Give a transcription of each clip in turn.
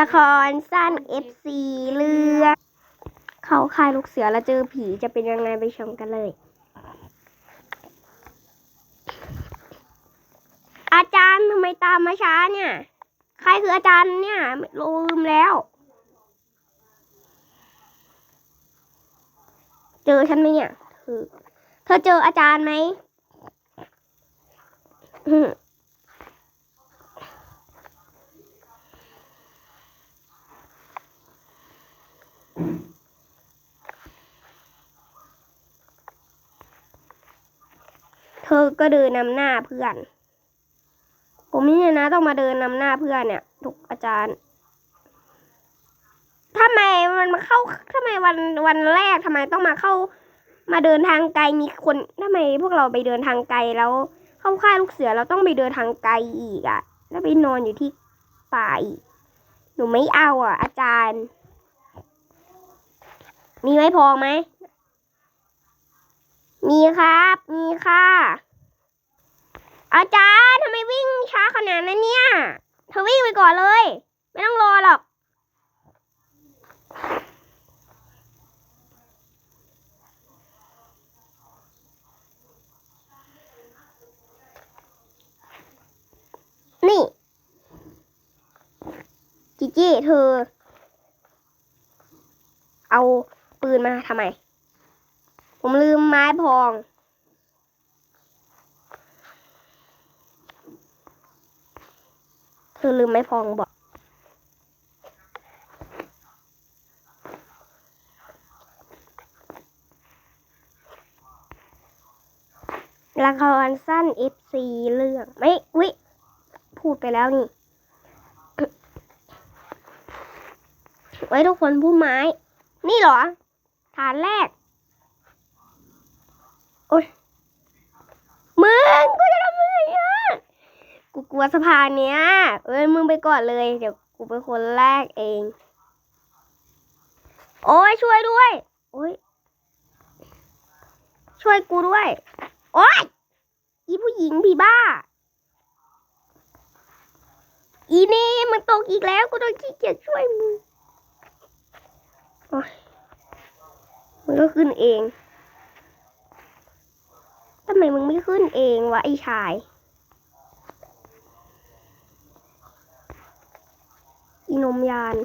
ละครสั้น FC เรื่อง เขาค่ายลูกเสือแล้วเจอผีจะเป็นยังไงไปชมกันเลย อาจารย์ทำไมตามมาช้าเนี่ย ใครคืออาจารย์เนี่ยลืมแล้ว เจอฉันไหมเนี่ยคือเธอเจออาจารย์ไหม อืมเธอก็เดินนำหน้าเพื่อน ผมนี่นะต้องมาเดินนำหน้าเพื่อนเนี่ยทุกอาจารย์ทำไมมันมาเข้าทำไมวันวันแรกทำไมต้องมาเข้า มาเดินทางไกลมีคนทำไมพวกเราไปเดินทางไกลแล้ว เข้าค่ายลูกเสือเราต้องไปเดินทางไกลอีกอะ่ะ แล้วไปนอนอยู่ที่ป่าอีกหนูไม่เอาอะ อาจารย์ มีไว้พอไหม มีครับ มีค่ะ อาจารย์ทำไมวิ่งช้าขนาดนั้นเนี่ย เธอวิ่งไปก่อนเลย ไม่ต้องรอหรอก นี่จิจี้เธอ เอาปืนมาทำไม ผมลืมไม้พอง เธอลืมไม้พองบอกละครสั้น FC เรื่อง ไม่วิพูดไปแล้วนี่ ไว้ทุกคนผู้ไม้ นี่เหรอ ฐานแรก โอ้ยมึงกูจะทำอะไรอะกูกลัวสะพานเนี้ย เอ้ยมึงไปก่อนเลย เดี๋ยวกูเป็นคนแรกเอง โอ้ยช่วยด้วยโอ้ยช่วยกูด้วย โอ้ยอีผู้หญิงผีบ้า อีนี่มันตกอีกแล้วกูต้องขี้เกียจช่วยมึงโอ้ยมันก็ขึ้นเอง ทำไมมึงไม่ขึ้นเองวะไอ้ชายอีนมยาน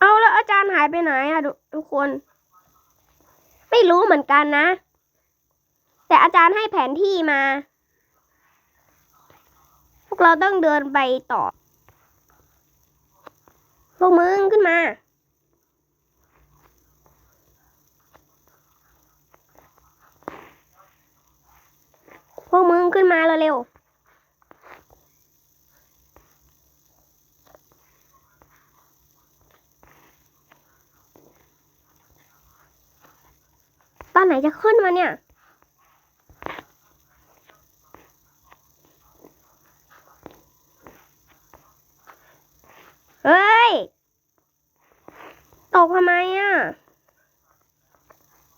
เอาแล้วอาจารย์หายไปไหนอะทุทุกคน ไม่รู้เหมือนกันนะ แต่อาจารย์ให้แผนที่มา พวกเราต้องเดินไปต่อ พวกมึงขึ้นมา พวกมึงขึ้นมาเร็วๆตอน ไหนจะขึ้นมาเนี่ย เฮ้ย ตกทำไมอะ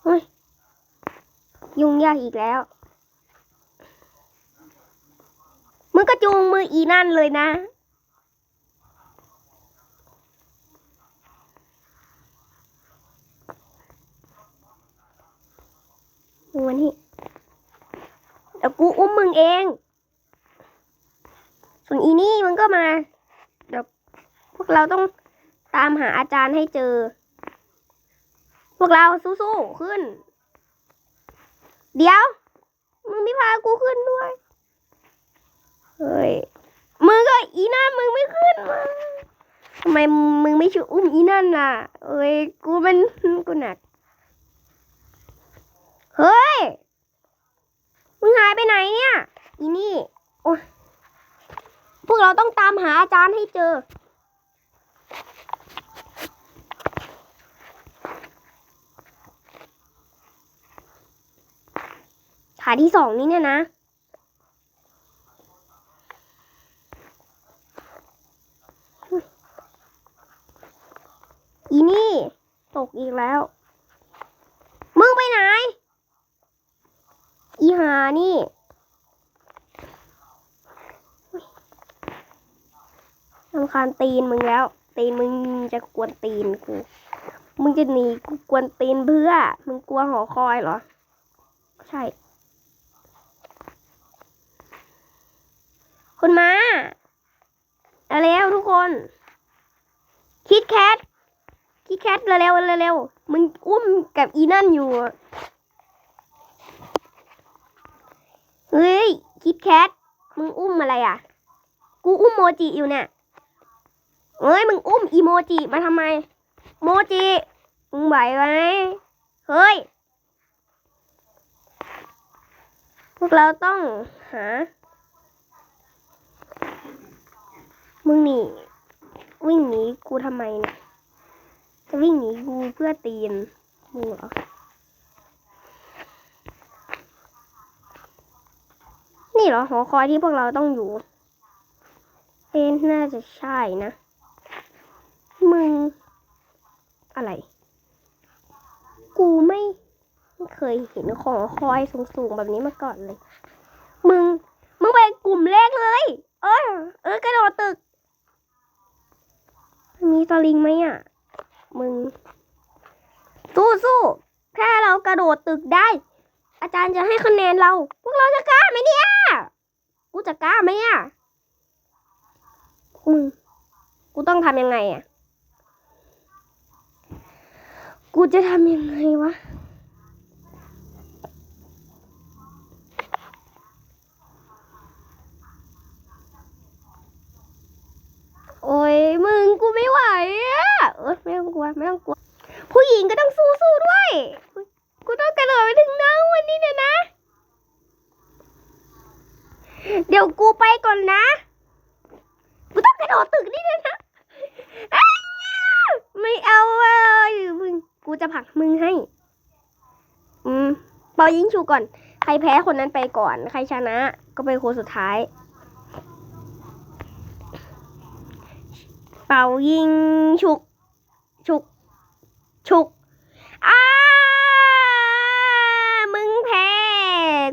เฮ้ย ยุ่งยากอีกแล้ว มึงก็จูงมืออีนั่นเลยนะ มึงวันนี้เดี๋ยวกูอุ้มมึงเอง ส่วนอีนี่มึงก็มาเดี๋ยวพวกเราต้องตามหาอาจารย์ให้เจอ พวกเราสู้ๆขึ้น เดี๋ยว มึงไม่พากูขึ้นด้วย เฮ้ย มึงก็อีนั่นมึงไม่ขึ้นมาทำไมมึงไม่ช่วยอุ้มอีนั่นล่ะ เอ้ย กูเป็นกูหนัก เฮ้ย มึงหายไปไหนเนี่ย อีนี่ โอ้ยพวกเราต้องตามหาอาจารย์ให้เจอ ฐานที่สองนี่เนี่ยนะ อีนี่ ตกอีกแล้ว มึงไปไหน อีหานี่ำคาญตีนมึงแล้ว ตีนมึงจะกวนตีนกูมึงจะหนีกูกวนตีนเพื่อ มึงกลัวหอคอยเหรอ ใช่ คุณมาเอาแล้วทุกคน คิดแคทคิดแคทเร็วๆเร็วมึงอุ้มกับอีนั่นอยู่เฮ้ยคิดแคทมึงอุ้มอะไรอะ กูอุ้มโมจิอยู่เนี่ย เอ้ยมึงอุ้มอีโมจิมาทำไม โมจิมึงไหวไหมเฮ้ย พวกเราต้องหา มึงหนีวิ่งหนีกูทำไมเนี่ยจะวิ่งหนีกูเพื่อตีนมึงเหรอนี่เหรอหอคอยที่พวกเราต้องอยู่เอ็นน่าจะใช่นะ มึง อะไร กูไม่ไม่เคยเห็นหองคอยสูงๆแบบนี้มาก่อนเลย มึง มึงไปกลุ่มแรกเลย เออ เออกระโดดตึก มีสลิงไหมอะ มึง สู้สู้ๆถ้าเรากระโดดตึกได้ อาจารย์จะให้คะแนนเรา พวกเราจะกล้าไหมเนี่ย กูจะกล้าไหมอะมึง กูต้องทำยังไงอะ กูจะทำยังไงวะ โอ้ยมึงกูไม่ไหวอะเออไม่ต้องกลัวไม่ต้องกลัว ผู้หญิงก็ต้องสู้สู้ด้วย กูต้องกระโดดไปถึงน้องวันนี้เนี่ยนะ เดี๋ยวกูไปก่อนนะ กูต้องกระโดดตึกนี่เลยนะ ไม่เอาเลยมึง กูจะผลักมึงให้ อืมเป่ายิงชูก่อน ใครแพ้คนนั้นไปก่อน ใครชนะ ก็เป็นคนสุดท้าย เป่ายิงฉุก ฉุก ฉุก อ้า มึงแพ้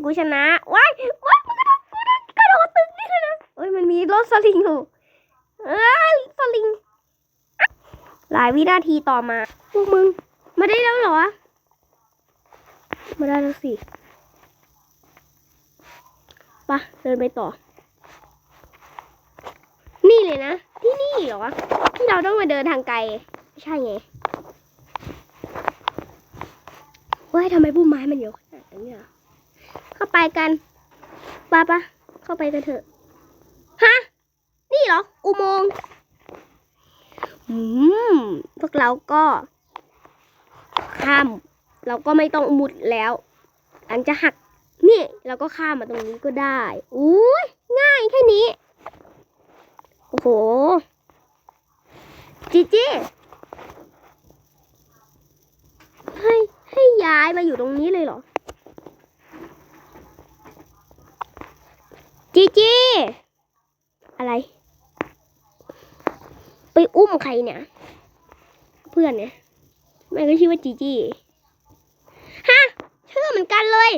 กูชนะ ว้ายว้ายมึงกระโดดกูกระโดดตึกนี่เลยนะเอ้ย มันมีรถสลิงอยู่เอ้ยสลิงหลายวินาทีต่อมาพวกมึง มาได้แล้วเหรอ มาได้แล้วสิไปะเดินไปต่อ นี่เลยนะ ที่นี่เหรอ ที่เราต้องมาเดินทางไกล ไม่ใช่ไงเฮ้ยทำไมพุ่มไม้มันเยอะขนาดนั้นเนี่ยเข้าไปกันปะปะเข้าไปกันเถอะ ฮะ นี่เหรอ อุโมงค์อืม พวกเราก็ ข้าม เราก็ไม่ต้องมุดแล้วอันจะหักนี่เราก็ข้ามมาตรงนี้ก็ได้อุ้ยง่ายแค่นี้ โอ้โห จีจีให้ให้ย้ายมาอยู่ตรงนี้เลยเหรอ จีจี อะไร ไปอุ้มใครเนี่ย เพื่อนเนี่ย มันก็ชื่อว่าจีจี้ฮะชื่อเหมือนกันเลย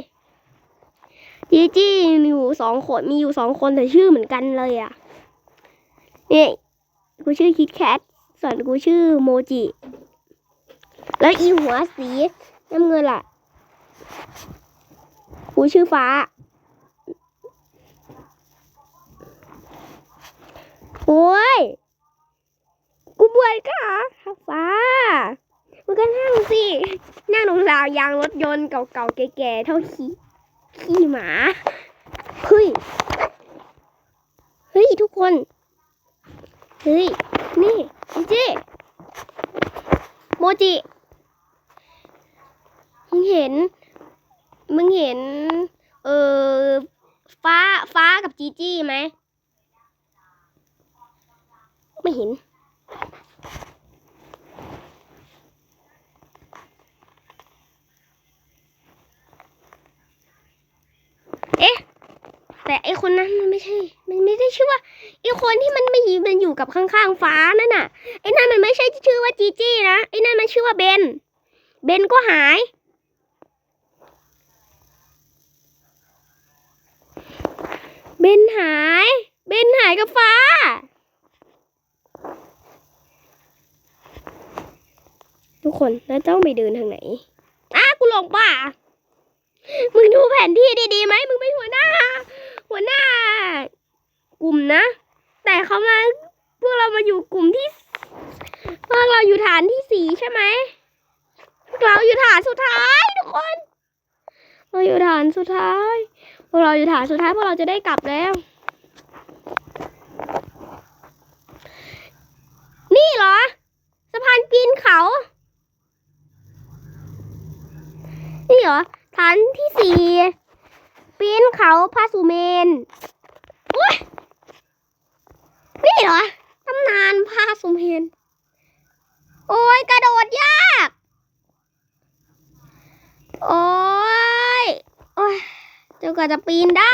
จีจี้มีอยู่สองคนมีอยู่สองคนแต่ชื่อเหมือนกันเลยอะนี่กูชื่อคิดแคทส่วนกูชื่อโมจิ แล้วอีหัวสีน้ำเงินล่ะ กูชื่อฟ้า โอ้ย กูบวชก็เหรอฟ้า มึงก็นั่งสินั่งตรงราวยางรถยนต์เก่าๆแก่ๆเท่าขี้ขี้หมาเฮ้ยเฮ้ยทุกคนเฮ้ยนี่จิจิโมจิมึงเห็นมึงเห็น เออฟ้าฟ้ากับจีจี้ไหมไม่เห็น แต่ไอคนนั้นมันไม่ใช่ มันไม่ได้ชื่อว่าไอคนที่มันไม่ยีมันอยู่กับข้างๆฟ้านั่นน่ะ ไอนั่นมันไม่ใช่ชื่อว่าจีจี้นะ ไอนั่นมันชื่อว่าเบน เบนก็หาย เบนหาย เบนหายกับฟ้า ทุกคนแล้วต้องไปเดินทางไหนอ้ากูหลงป่ามึงดูแผนที่ดีๆไหมมึงไม่หัวหน้า หัวหน้ากลุ่มนะ แต่เขามาพวกเรามาอยู่กลุ่มที่พวกเราอยู่ฐานที่สี่ใช่ไหมพวกเราอยู่ฐานสุดท้ายทุกคนเราอยู่ฐานสุดท้าย พวกเราอยู่ฐานสุดท้ายพวกเราจะได้กลับแล้ว นี่เหรอสะพานปีนเขา นี่เหรอฐานที่สี่ ปีนเขาพาสุเมนอุ้ยนี่เหรอตำนานพาสุเมน โอ้ยกระโดดยาก โอ้ย โอ้ยจนกว่าจะปีนได้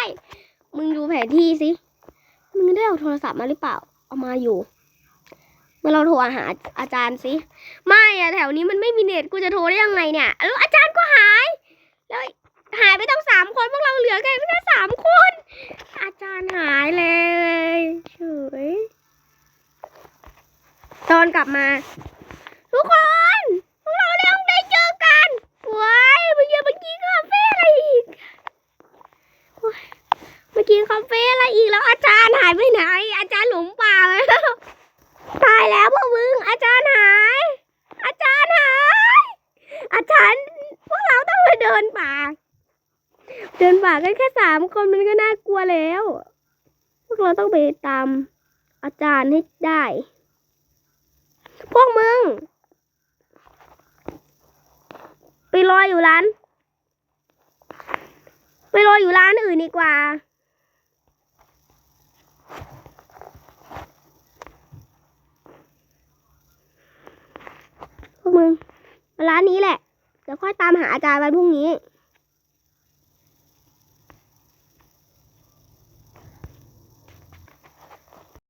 มึงดูแผนที่สิ มึงได้เอาโทรศัพท์มาหรือเปล่า เอามาอยู่เมื่อเราโทรหาอาจารย์สิ ไม่อะแถวนี้มันไม่มีเน็ตกูจะโทรได้ยังไงเนี่ย แล้วอาจารย์ก็หาย แล้ว หายไปต้องสามคนพวกเราเหลือกันแค่สามคน อาจารย์หายเลยเฉยตอนกลับมา ทุกคนพวกเราเรื่องได้เจอกันว้ายเมื่อกี้เมื่อกี้คาเฟ่อะไรอีกเมื่อกี้คาเฟ่อะไรอีกแล้ว อาจารย์หายไปไหน อาจารย์หลงป่าแล้วตายแล้วพวกมึงอาจารย์หาย อาจารย์หาย อาจารย์พวกเราต้องไปเดินป่า เดินป่ากันแค่สามคนมันก็น่ากลัวแล้ว พวกเราต้องไปตามอาจารย์ให้ได้ พวกมึง ไปรออยู่ร้าน ไปรออยู่ร้านอื่นดีกว่าพวกมึงมาร้านนี้แหละ เดี๋ยวค่อยตามหาอาจารย์วันพรุ่งนี้